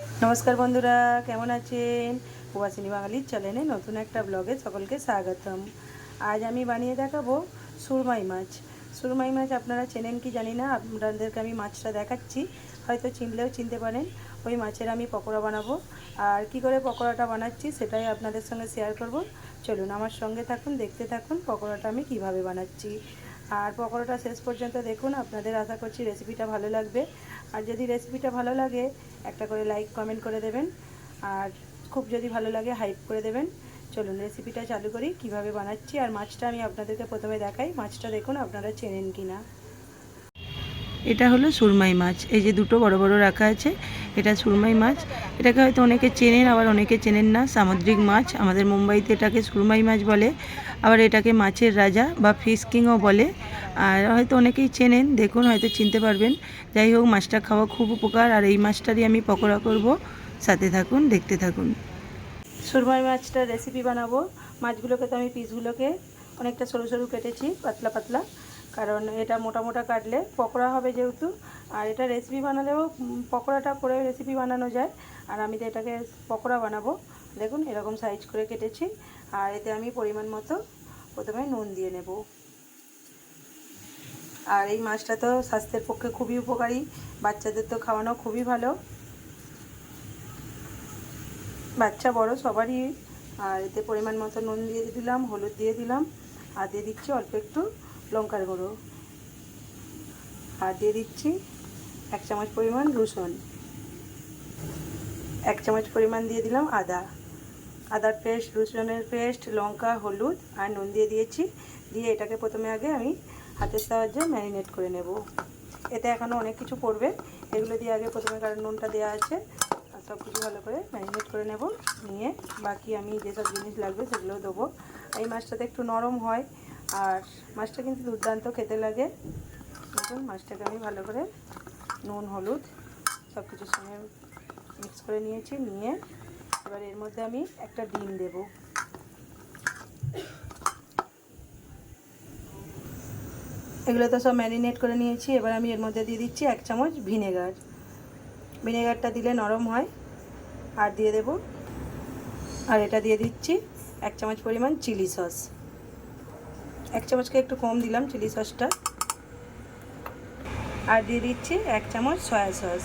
নমস্কার বন্ধুরা, কেমন আছেন? প্রবাসিনী বাঙালির চ্যানেলে নতুন একটা ব্লগে সকলকে স্বাগতম। আজ আমি বানিয়ে দেখাবো সুরমাই মাছ। সুরমাই মাছ আপনারা চেনেন কি জানি না, আপনাদেরকে আমি মাছটা দেখাচ্ছি। হয়তো চিনলেও চিনতে পারেন, ওই মাছের আমি পকোড়া বানাবো। আর কি করে পকোড়াটা বানাচ্ছি সেটাই আপনাদের সঙ্গে শেয়ার করব। চলুন আমার সঙ্গে থাকুন, দেখতে থাকুন পকোড়াটা আমি কীভাবে বানাচ্ছি। আর পকোড়াটা শেষ পর্যন্ত দেখুন, আপনাদের আশা করছি রেসিপিটা ভালো লাগবে। আর যদি রেসিপিটা ভালো লাগে, একটা করে লাইক কমেন্ট করে দেবেন। আর খুব যদি ভালো লাগে হাইপ করে দেবেন। চলুন রেসিপিটা চালু করি, কীভাবে বানাচ্ছি আর মাছটা আমি আপনাদেরকে প্রথমে দেখাই। মাছটা দেখুন, আপনারা চেনেন কি না এটা হলো সুরমাই মাছ। এই যে দুটো বড় বড় রাখা আছে, এটা সুরমাই মাছ। এটাকে হয়তো অনেকে চেনেন, আবার অনেকে চেনেন না। সামুদ্রিক মাছ, আমাদের মুম্বাইতে এটাকে সুরমাই মাছ বলে। আবার এটাকে মাছের রাজা বা ফিশ কিংও বলে। আর হয়তো অনেকেই চেনেন, দেখুন, হয়তো চিনতে পারবেন। যাই হোক, মাছটা খাওয়া খুব উপকার। আর এই মাছটারই আমি পকোড়া করব। সাথে থাকুন, দেখতে থাকুন। সুরমাই মাছটার রেসিপি বানাবো। মাছগুলোকে তো আমি পিসগুলোকে অনেকটা সরু সরু কেটেছি, পাতলা পাতলা। কারণ এটা মোটা মোটা কাটলে পকোড়া হবে যেহেতু। আর এটা রেসিপি বানালেও পকোড়াটা করে রেসিপি বানানো যায়। আর আমি তো এটাকে পকোড়া বানাবো। দেখুন, এরকম সাইজ করে কেটেছি। আর এতে আমি পরিমাণ মতো প্রথমে নুন দিয়ে নেব। আর এই মাছটা তো স্বাস্থ্যের পক্ষে খুবই উপকারী। বাচ্চাদের তো খাওয়ানো খুবই ভালো। বাচ্চা বড় সবারই। আর এতে পরিমাণ মতো নুন দিয়ে দিলাম, হলুদ দিয়ে দিলাম। আর দিয়ে দিচ্ছি অল্প একটু লঙ্কার গুঁড়ো। আর দিয়ে দিচ্ছি এক চামচ পরিমাণ রসুন। এক চামচ পরিমাণ দিয়ে দিলাম আদা। আদার পেস্ট, রসুনের পেস্ট, লঙ্কা, হলুদ আর নুন দিয়ে দিয়েছি। দিয়ে এটাকে প্রথমে আগে আমি হাতের সাহায্যে ম্যারিনেট করে নেব। এতে এখনও অনেক কিছু পড়বে। এগুলো দিয়ে আগে প্রথমে কারণ নুনটা দেওয়া আছে, আর সব কিছু ভালো করে ম্যারিনেট করে নেব। নিয়ে বাকি আমি যেসব জিনিস লাগবে সেগুলো দেবো। এই মাছটাতে একটু নরম হয় আর মাছটা কিন্তু দুর্দান্ত খেতে লাগে। দেখুন, মাছটাকে আমি ভালো করে নুন, হলুদ সব কিছুর সঙ্গে মিক্স করে নিয়েছি, নিয়ে এবার এর মধ্যে আমি একটা ডিম দেব। এগুলো তো সব ম্যারিনেট করে নিয়েছি, এবার আমি এর মধ্যে দিয়ে দিচ্ছি এক চামচ ভিনেগার ভিনেগারটা দিলে নরম হয়, আর দিয়ে দেব। আর এটা দিয়ে দিচ্ছি এক চামচ পরিমাণ চিলি সস এক চামচকে একটু কম দিলাম চিলি সসটা। আর দিয়ে দিচ্ছি এক চামচ সয়া সস।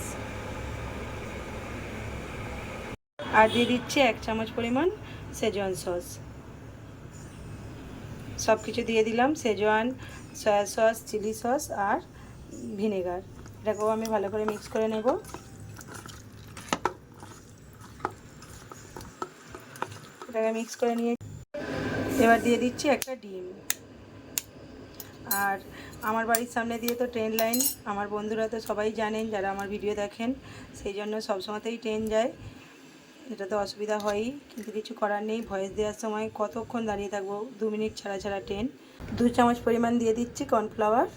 আর দিয়ে দিচ্ছি এক চামচ পরিমাণ সেজওয়ান সস। সব কিছু দিয়ে দিলাম Schezwan soya sauce, chilli sauce আর ভিনেগার। এটাকেও আমি ভালো করে মিক্স করে নেব। এটাকে মিক্স করে নিয়ে এবার দিয়ে দিচ্ছি একটা ডিম। আর আমার বাড়ির সামনে দিয়ে তো ট্রেন লাইন আমার বন্ধুরা তো সবাই জানেন, যারা আমার ভিডিও দেখেন, সেই জন্য সবসময়তেই ট্রেন যায়। এটা তো অসুবিধা হয়ই, কিন্তু কিছু করার নেই ভয়েস দেওয়ার সময় কতক্ষণ দাঁড়িয়ে থাকব, দু মিনিট ছাড়া ছাড়া ট্রেন দু চামচ পরিমাণ দিয়ে দিচ্ছি কর্নফ্লাওয়ার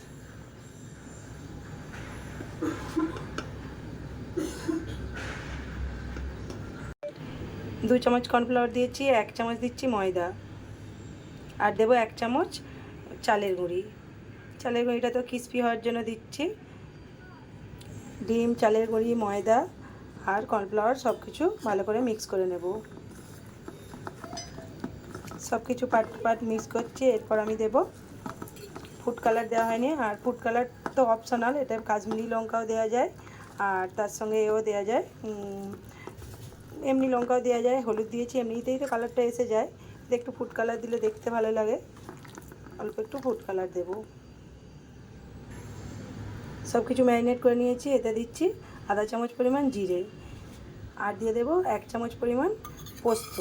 দু চামচ কর্নফ্লাওয়ার দিয়েছি, এক চামচ দিচ্ছি ময়দা। আর দেবো এক চামচ চালের গুঁড়ি। চালের গুঁড়িটা তো ক্রিস্পি হওয়ার জন্য দিচ্ছি। ডিম, চালের গুঁড়ি, ময়দা আর কর্নফ্লাওয়ার সব কিছু ভালো করে মিক্স করে নেব। সব কিছু পাট পাট মিক্স করছি, এরপর আমি দেব ফুড কালার দেওয়া হয়নি। আর ফুড কালার তো অপশনাল এটা কাশ্মীরি লঙ্কাও দেওয়া যায় আর তার সঙ্গে এও দেওয়া যায়। এমনি লঙ্কাও দেওয়া যায়, হলুদ দিয়েছি, এমনিতেই তো কালারটা এসে যায়। একটু ফুড কালার দিলে দেখতে ভালো লাগে। অল্প একটু ফুড কালার দেবো। সব কিছু ম্যারিনেট করে নিয়েছি, এতে দিচ্ছি আধা চামচ পরিমাণ জিরে আর দিয়ে দেবো এক চামচ পরিমাণ পোস্ত।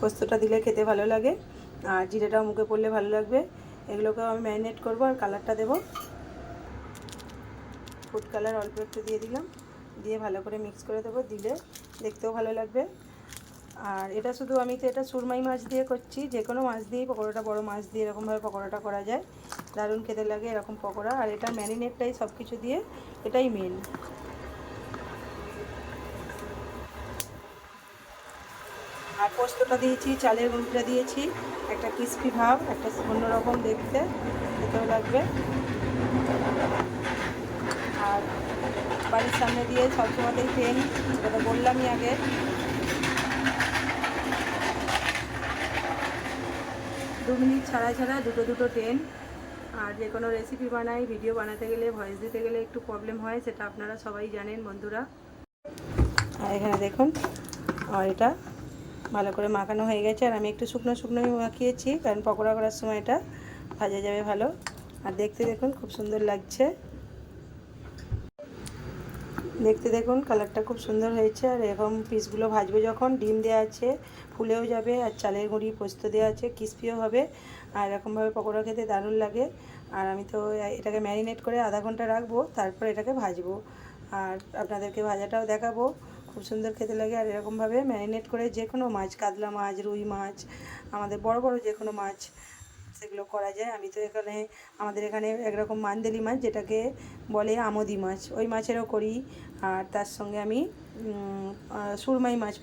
পোস্তটা দিলে খেতে ভালো লাগে আর জিরেটাও মুখে পড়লে ভালো লাগবে। এগুলোকেও আমি ম্যারিনেট করব আর কালারটা দেবো। ফুড কালার অল্প একটু দিয়ে দিলাম, দিয়ে ভালো করে মিক্স করে দেবো, দিলে দেখতেও ভালো লাগবে। আর এটা শুধু আমি তো এটা সুরমাই মাছ দিয়ে করছি, যে কোনো মাছ দিয়েই পকোড়াটা, বড় মাছ দিয়ে এরকমভাবে পকোড়াটা করা যায়। দারুণ খেতে লাগে এরকম পকোড়া। আর এটা ম্যারিনেটটাই সব কিছু দিয়ে এটাই মেন আর পোস্তটা দিয়েছি, চালের গুঁড়িটা দিয়েছি, একটা ক্রিস্পি ভাব, একটা অন্যরকম দেখতে, খেতেও লাগবে। আর বাড়ির সামনে দিয়ে সবসময়তেই ট্রেন তো বললামই আগে দু মিনিট ছাড়া ছাড়া দুটো দুটো ট্রেন। আর যে কোনো রেসিপি বানাই ভিডিও বানাতে গেলে ভয়েস দিতে গেলে একটু প্রবলেম হয়, সেটা আপনারা সবাই জানেন বন্ধুরা। আর এখানে দেখুন আর এটা ভালো করে মাখানো হয়ে গেছে। আর আমি একটু শুকনো শুকনোই মাখিয়েছি, কারণ পকোড়া করার সময় এটা ভাজা যাবে ভালো। আর দেখতে দেখুন, খুব সুন্দর লাগছে। দেখতে দেখুন কালারটা খুব সুন্দর হয়েছে আর এরকম পিসগুলো ভাজবে যখন, ডিম দেওয়া আছে, ফুলেও যাবে আর চালের গুঁড়ি, পোস্ত দেওয়া আছে ক্রিস্পিও হবে আর এরকমভাবে পকোড়া খেতে দারুণ লাগে। আর আমি তো এটাকে ম্যারিনেট করে আধা ঘণ্টা রাখব, তারপর এটাকে ভাজবো। আর আপনাদেরকে ভাজাটাও দেখাবো, খুব সুন্দর খেতে লাগে। আর এরকমভাবে ম্যারিনেট করে যে কোনো মাছ, কাতলা মাছ, রুই মাছ, আমাদের বড় বড় যে কোনো মাছ সেগুলো করা যায়। আমি তো এখানে, আমাদের এখানে একরকম মান্দেলি মাছ, যেটাকে বলে আমদি মাছ। ওই মাছেরও করি। আর তার সঙ্গে আমি সুরমাই মাছ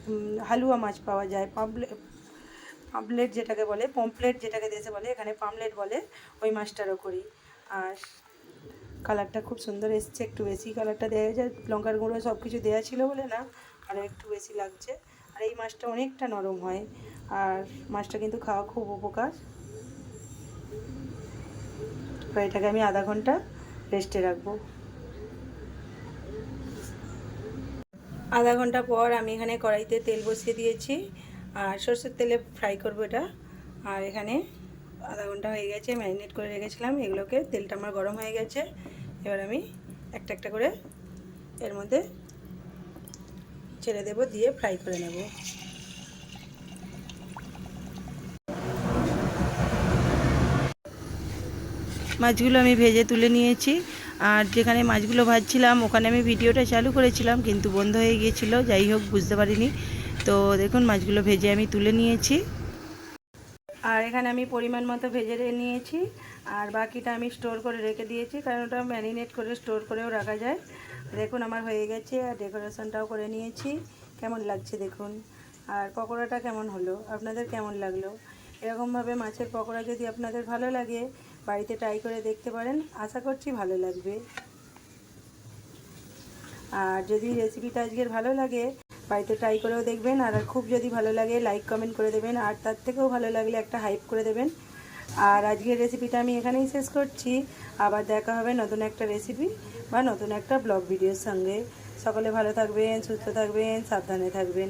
হালুয়া মাছ পাওয়া যায়। পাবলে পামপ্লেট যেটাকে বলে পমপ্লেট যেটাকে দেশে বলে, এখানে পামলেট বলে, ওই মাছটারও করি। আর কালারটা খুব সুন্দর এসছে, একটু বেশি কালারটা দেওয়া যায় লঙ্কার গুঁড়ো সব কিছু দেওয়া ছিল বলে না, আরও একটু বেশি লাগছে। আর এই মাছটা অনেকটা নরম হয়। আর মাছটা কিন্তু খাওয়া খুব উপকার। এবার এটাকে আমি আধা ঘণ্টা রেস্টে রাখব। আধা ঘণ্টা পর আমি এখানে কড়াইতে তেল বসিয়ে দিয়েছি, আর সর্ষের তেলে ফ্রাই করব এটা। আর এখানে আধা ঘণ্টা হয়ে গেছে ম্যারিনেট করে রেখেছিলাম, এগুলোকে তেলটা আমার গরম হয়ে গেছে। এবার আমি একটা একটা করে এর মধ্যে ছেড়ে দেবো, দিয়ে ফ্রাই করে নেব। মাছগুলো আমি ভেজে তুলে নিয়েছি। আর যেখানে মাছগুলো ভাজছিলাম, ওখানে আমি ভিডিওটা চালু করেছিলাম, কিন্তু বন্ধ হয়ে গিয়েছিল। যাই হোক, বুঝতে পারিনি। তো দেখুন, মাছগুলো ভেজে আমি তুলে নিয়েছি। আর এখানে আমি পরিমাণ মতো ভেজে নিয়েছি। আর বাকিটা আমি স্টোর করে রেখে দিয়েছি, কারণ ওটা ম্যারিনেট করে স্টোর করেও রাখা যায়। দেখুন, আমার হয়ে গেছে, আর ডেকোরেশনটাও করে নিয়েছি। কেমন লাগছে দেখুন? আর পকোড়াটা কেমন হলো? আপনাদের কেমন লাগল? এরকমভাবে মাছের পকোড়া যদি আপনাদের ভালো লাগে বাড়িতে ট্রাই করে দেখতে পারেন। আশা করছি ভালো লাগবে। আর যদি রেসিপিটা আজকের ভালো লাগে, বাড়িতে ট্রাই করেও দেখবেন। আর খুব যদি ভালো লাগে লাইক কমেন্ট করে দেবেন। আর তার থেকেও ভালো লাগলে একটা হাইপ করে দেবেন। আর আজকের রেসিপিটা আমি এখানেই শেষ করছি। আবার দেখা হবে নতুন একটা রেসিপি বা নতুন একটা ব্লগ ভিডিওর সঙ্গে। সকলে ভালো থাকবেন, সুস্থ থাকবেন, সাবধানে থাকবেন।